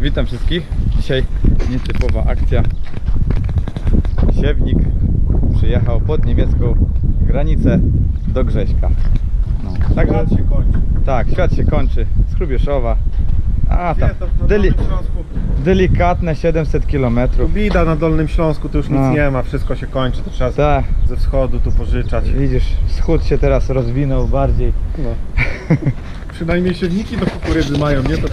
Witam wszystkich. Dzisiaj nietypowa akcja. Siewnik przyjechał pod niemiecką granicę do Grześka. No, także, Świat się kończy. tak, świat się kończy z Hrubieszowa. A tam deli, delikatne 700 km. Bida na Dolnym Śląsku, to już nic No. nie ma, wszystko się kończy, to trzeba Tak, ze wschodu tu pożyczać. widzisz, wschód się teraz rozwinął bardziej. No. Przynajmniej siewniki do kukurydzy mają, nie? To...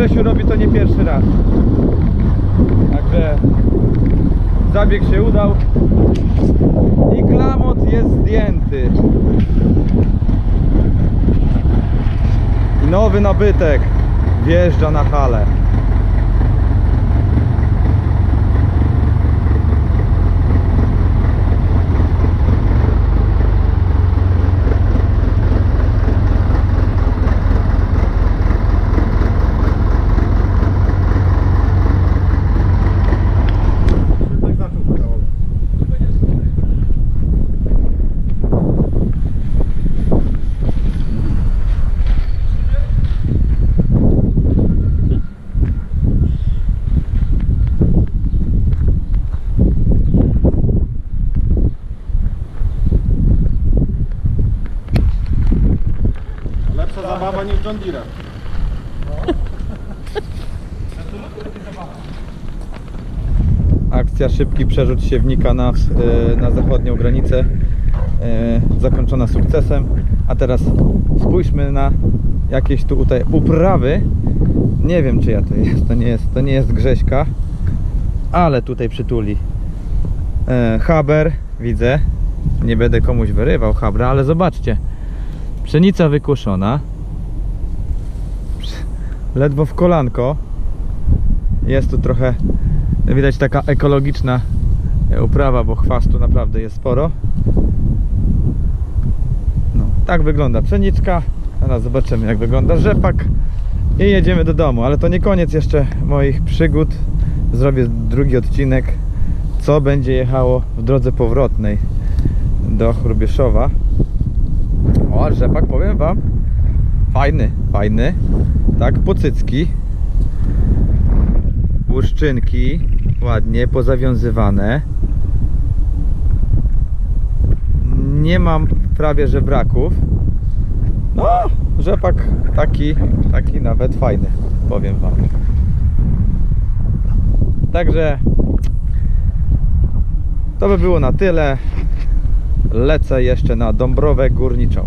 Grzesiu robi to nie pierwszy raz. Także zabieg się udał i klamot jest zdjęty. I nowy nabytek wjeżdża na halę. Polowanie w John Deere. Akcja szybki przerzut siewnika na, e, na zachodnią granicę e, zakończona sukcesem. A teraz spójrzmy na jakieś tu tutaj uprawy. Nie wiem czyja to jest, to nie jest, to nie jest Grześka, ale tutaj przytuli. E, Haber, widzę. Nie będę komuś wyrywał Habra, ale zobaczcie. Pszenica wykuszona. Ledwo w kolanko. Jest tu trochę widać taka ekologiczna uprawa, bo chwastu naprawdę jest sporo. No, tak wygląda pszeniczka. Teraz zobaczymy jak wygląda rzepak i jedziemy do domu, ale to nie koniec jeszcze moich przygód. Zrobię drugi odcinek, co będzie jechało w drodze powrotnej do Chrubieszowa. O, rzepak powiem wam, fajny, fajny, tak, pocycki, łuszczynki ładnie pozawiązywane. Nie mam prawie że braków no rzepak taki taki nawet fajny powiem wam. Także to by było na tyle. Lecę jeszcze na Dąbrowę Górniczą